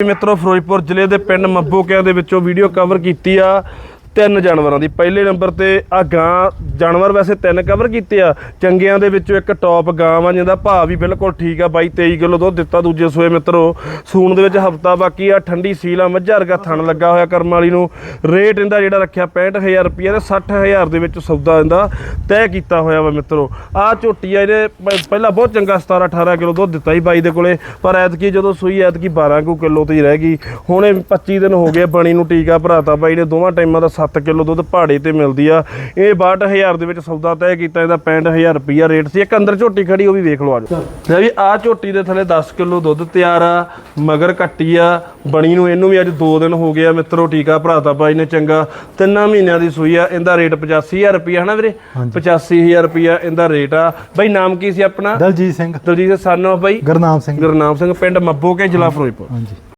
ਮਿੱਤਰੋ ਫਿਰੋਜ਼ਪੁਰ ਜ਼ਿਲ੍ਹੇ ਦੇ ਪਿੰਡ ਮੱਬੋਕਿਆਂ ਦੇ ਵਿੱਚੋਂ ਵੀਡੀਓ ਕਵਰ ਕੀਤੀ ਆ। ਤਿੰਨ ਜਾਨਵਰਾਂ ਦੀ। ਪਹਿਲੇ ਨੰਬਰ ਤੇ ਆ ਗਾਂ, ਜਾਨਵਰ ਵੈਸੇ ਤਿੰਨ ਕਵਰ ਕੀਤੇ ਆ। ਚੰਗਿਆਂ ਦੇ ਵਿੱਚੋਂ ਇੱਕ ਟੌਪ ਗਾਂ ਆ ਜਿਹਦਾ ਭਾਅ ਵੀ ਬਿਲਕੁਲ ਠੀਕ ਆ। ਬਾਈ 23 ਕਿਲੋ ਦੁੱਧ ਦਿੱਤਾ ਦੂਜੇ ਸੂਏ ਮਿੱਤਰੋ। ਸੂਣ ਦੇ ਵਿੱਚ ਹਫਤਾ ਬਾਕੀ ਆ, ਠੰਡੀ ਸੀਲ ਆ, ਮੱਝਾ ਵਰਗਾ ਥਣ ਲੱਗਾ ਹੋਇਆ ਕਰਮ ਵਾਲੀ ਨੂੰ। ਰੇਟ ਇਹਦਾ ਜਿਹੜਾ ਰੱਖਿਆ 65000 ਰੁਪਏ ਤੇ 60000 ਦੇ ਵਿੱਚ ਸੌਦਾ ਇਹਦਾ ਤੈਅ ਕੀਤਾ ਹੋਇਆ ਵਾ ਮਿੱਤਰੋ। ਆ ਝੋਟੀ ਆ ਇਹਨੇ ਪਹਿਲਾਂ ਬਹੁਤ ਚੰਗਾ 17 18 ਕਿਲੋ ਦੁੱਧ ਦਿੱਤਾ ਸੀ ਬਾਈ ਦੇ ਕੋਲੇ, ਪਰ ਐਤਕੀ ਜਦੋਂ ਸੂਈ ਐਤਕੀ 12 ਕੁ ਕਿਲੋ ਤੇ ਹੀ ਰਹਿ ਗਈ। ਹੁਣੇ ਇਹ 25 ਦਿਨ ਹੋ ਗਏ, ਬਣੀ ਨੂੰ ਟੀਕਾ ਭਰਾਤਾ ਬਾਈ ਨੇ, ਦੋਵਾਂ ਟਾਈਮਾਂ ਦਾ 7 ਕਿਲੋ ਦੁੱਧ ਪਹਾੜੇ ਤੇ ਮਿਲਦੀ ਆ। ਇਹ 62000 ਦੇ ਵਿੱਚ ਸੌਦਾ ਤੈਅ ਕੀਤਾ ਇਹਦਾ 65000 ਰੁਪਈਆ ਰੇਟ ਸੀ। ਇੱਕ ਅੰਦਰ ਝੋਟੀ ਖੜੀ ਉਹ ਵੀ ਵੇਖ ਲਓ ਆਜੋ ਲੈ ਵੀ ਆ ਝੋਟੀ ਦੇ ਥੱਲੇ 10 ਕਿਲੋ ਦੁੱਧ ਤਿਆਰ ਆ ਮਗਰ ਕੱਟੀ ਆ ਬਣੀ ਨੂੰ ਇਹਨੂੰ ਵੀ ਅੱਜ 2 ਦਿਨ ਹੋ ਗਏ ਆ। ਮਿੱਤਰੋ ਟੀਕਾ ਭਰਾਤਾ ਬਾਈ ਨੇ ਚੰਗਾ। ਤਿੰਨਾਂ ਮਹੀਨਿਆਂ ਦੀ ਸੂਈ ਆ ਇਹਦਾ ਰੇਟ 85000 ਰੁਪਈਆ ਹਨਾ ਵੀਰੇ? 85000 ਰੁਪਈਆ ਇਹਦਾ ਰੇਟ ਆ। ਬਾਈ ਨਾਮ ਕੀ ਸੀ ਆਪਣਾ? ਦਲਜੀਤ ਸਿੰਘ। ਦਲਜੀਤ ਸਨ of ਬਾਈ। ਗੁਰਨਾਮ ਸਿੰਘ। ਗੁਰਨਾਮ ਸਿੰਘ ਪਿੰਡ ਮੱਬੋ ਕੇ ਜ਼ਿਲ੍ਹਾ ਫਿਰੋਜ਼ਪੁਰ। ਹਾਂਜੀ।